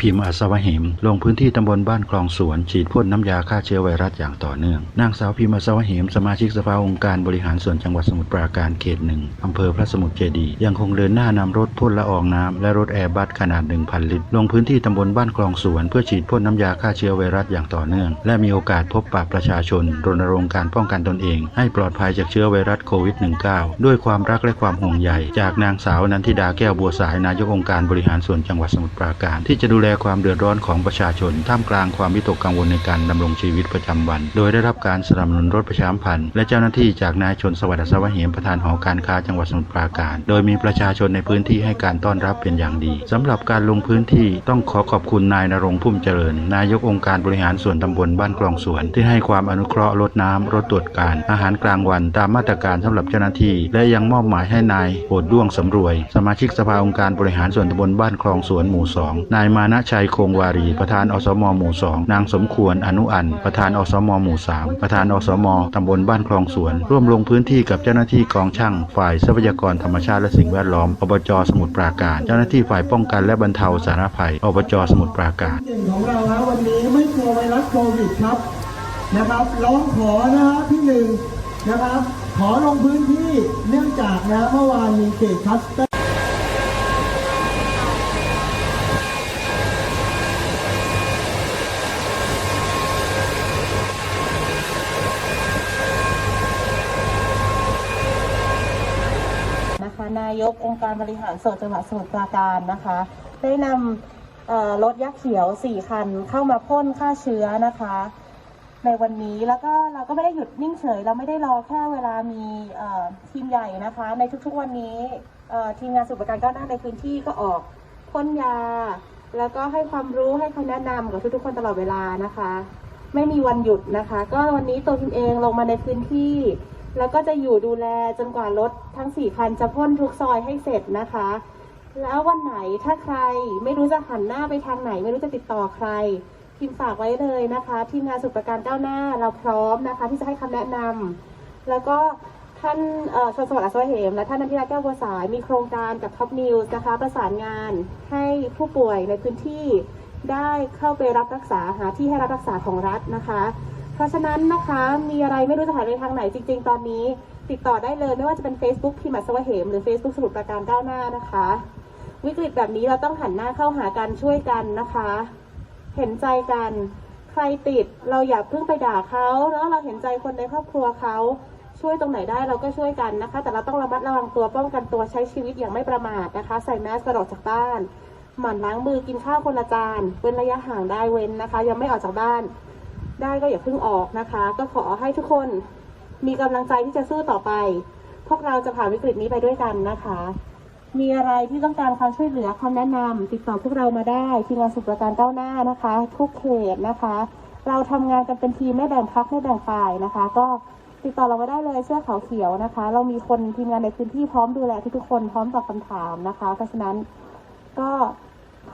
พิมพ์อัศวหิมลงพื้นที่ตำบลบ้านคลองสวน ฉีดพ่นน้ำยาฆ่าเชื้อไวรัสอย่างต่อเนื่องนางสาวพิมพ์อัศวหิมสมาชิกสภาองค์การบริหารส่วนจังหวัดสมุทรปราการเขตหนึ่งอำเภอพระสมุทรเจดีย์ยังคงเดินหน้านำรถพ่นละอองน้ำและรถแอร์บัสขนาด 1,000 ลิตร ลงพื้นที่ตำบลบ้านคลองสวน เพื่อฉีดพ่นน้ำยาฆ่าเชื้อไวรัสอย่างต่อเนื่อง และมีโอกาสพบปะประชาชน รณรงค์การป้องกันตนเอง ให้ปลอดภัยจากเชื้อไวรัสโควิด -19 ด้วยความรักและความห่วงใยจากนางสาวนันทิดาแก้วบัวสายนายกองค์การบริหารส่วนจังหวัดสมุทรปราการที่จะดูแลความเดือดร้อนของประชาชน ท่ามกลางความวิตกกังวลในการดำรงชีวิตประจำวัน โดยได้รับการสนับสนุนรถประชามพันธ์ และเจ้าหน้าที่จากนายชนสวัสดิ์อัศวะเหมประธานหอการค้าจังหวัดสมุทรปราการ โดยมีประชาชนในพื้นที่ให้การต้อนรับเป็นอย่างดีสำหรับการลงพื้นที่ต้องขอขอบคุณนายนรงพุ่มเจริญ นายกองค์การบริหารส่วนตำบลบ้านคลองสวน ที่ให้ความอนุเคราะห์รถน้ำรถตรวจการ อาหารกลางวันตามมาตรการสำหรับเจ้าหน้าที่ และยังมอบหมายให้นายโหดด้วงสำรวย สมาชิกสภาองค์การบริหารส่วนตำบลบ้านคลองสวนหมู่สองนายมานะชัยคงวารี ประธานอสมหมู่สองนางสมควรอนุอันประธานอสมหมู่สามประธานอสมตำบลบ้านคลองสวน ร่วมลงพื้นที่กับเจ้าหน้าที่กองช่าง ฝ่ายทรัพยากรธรรมชาติและสิ่งแวดล้อมอบจสมุทรปราการ เจ้าหน้าที่ฝ่ายป้องกันและบรรเทาสาธารณภัยอบจสมุทรปราการเด่นของเราฮะวันนี้ไม่กลัวไวรัสโควิดครับนะครับร้องขอนะฮะที่หนึ่งนะครับ ขอลงพื้นที่เนื่องจากนะเมื่อวานมีเขตคัสเต นะคะนายกองค์การบริหารส่วนจังหวัดสมุทรปราการนะคะ ได้นำรถยักษ์เขียว 4 คันเข้ามาพ่นฆ่าเชื้อนะคะ ในวันนี้แล้วก็เราก็ไม่ได้หยุดนิ่งเฉย เราไม่ได้รอแค่เวลามีทีมใหญ่นะคะ ในทุกๆวันนี้ทีมงานสุขการก้าวหน้าในพื้นที่ก็ออกพ่นยา แล้วก็ให้ความรู้ให้คำแนะนำกับทุกๆคนตลอดเวลานะคะ ไม่มีวันหยุดนะคะ ก็วันนี้ตัวทีมเองลงมาในพื้นที่ แล้วก็จะอยู่ดูแลจนกว่ารถทั้ง4คันจะพ่นทุกซอยให้เสร็จนะคะ แล้ววันไหนถ้าใครไม่รู้จะหันหน้าไปทางไหน ไม่รู้จะติดต่อใครพิมพ์ฝากไว้เลยนะคะ ทีมงานสุขประการก้าวหน้าเราพร้อมนะคะ ที่จะให้คำแนะนำแล้วก็ท่านชนสวัสดิ์อัศวเหมและท่านนันทิราแก้วบัวสายมีโครงการกับท็อปนิวส์นะคะ ประสานงานให้ผู้ป่วยในพื้นที่ได้เข้าไปรับรักษาหาที่ให้รับรักษาของรัฐนะคะ เพราะฉะนั้นนะคะมีอะไรไม่รู้จะหาในทางไหนจริง ๆ ตอนนี้ติดต่อได้เลยไม่ว่าจะเป็น Facebook พิมพ์อัศวะเหม หรือ Facebook สมุทรปราการก้าวหน้านะคะ วิกฤตแบบนี้เราต้องหันหน้าเข้าหากันช่วยกันนะคะ เห็นใจกันใครติดเราอย่าเพิ่งไปด่าเขาเนาะเราเห็นใจคนในครอบครัวเขาช่วยตรงไหนได้เราก็ช่วยกันนะคะ แต่เราต้องระมัดระวังตัวป้องกันตัวใช้ชีวิตอย่างไม่ประมาทนะคะ ใส่แมสกระโดดจากบ้าน หมั่นล้างมือกินข้าวคนละจานเว้นระยะห่างได้เว้นนะคะ ยังไม่ออกจากบ้าน ได้ก็อย่าเพิ่งออกนะคะ ก็ขอให้ทุกคนมีกำลังใจที่จะสู้ต่อไป พวกเราจะผ่านวิกฤตนี้ไปด้วยกันนะคะ มีอะไรที่ต้องการความช่วยเหลือคำแนะนำติดต่อพวกเรามาได้ทีมงานสุขประการก้าวหน้านะคะ ทุกเขตนะคะ เราทำงานกันเป็นทีมไม่แบ่งพักไม่แบ่งฝ่ายนะคะ ก็ติดต่อเรามาได้เลยเสื้อขาวเขียวนะคะ เรามีคนทีมงานในพื้นที่พร้อมดูแลทุกๆคนพร้อมตอบคำถามนะคะ เพราะฉะนั้นก็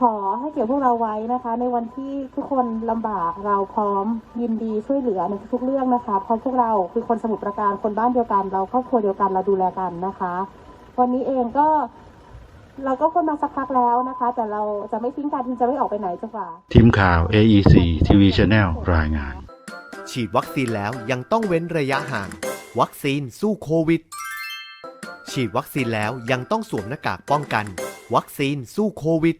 ขอให้เกี่ยวพวกเราไว้นะคะ ในวันที่ทุกคนลำบากเราพร้อมยินดีช่วยเหลือในทุกๆเรื่องนะคะเพราะพวกเราคือคนสมุทรปราการคนบ้านเดียวกัน เราครอบครัวเดียวกันเราดูแลกันนะคะ วันนี้เองก็เราก็คนมาสักพักแล้วนะคะ แต่เราจะไม่ทิ้งกันที่จะไม่ออกไปไหนจนกว่าทีมข่าว AEC TV Channel รายงาน ฉีดวัคซีนแล้วยังต้องเว้นระยะห่าง วัคซีนสู้โควิด ฉีดวัคซีนแล้วยังต้องสวมหน้ากากป้องกัน วัคซีนสู้โควิด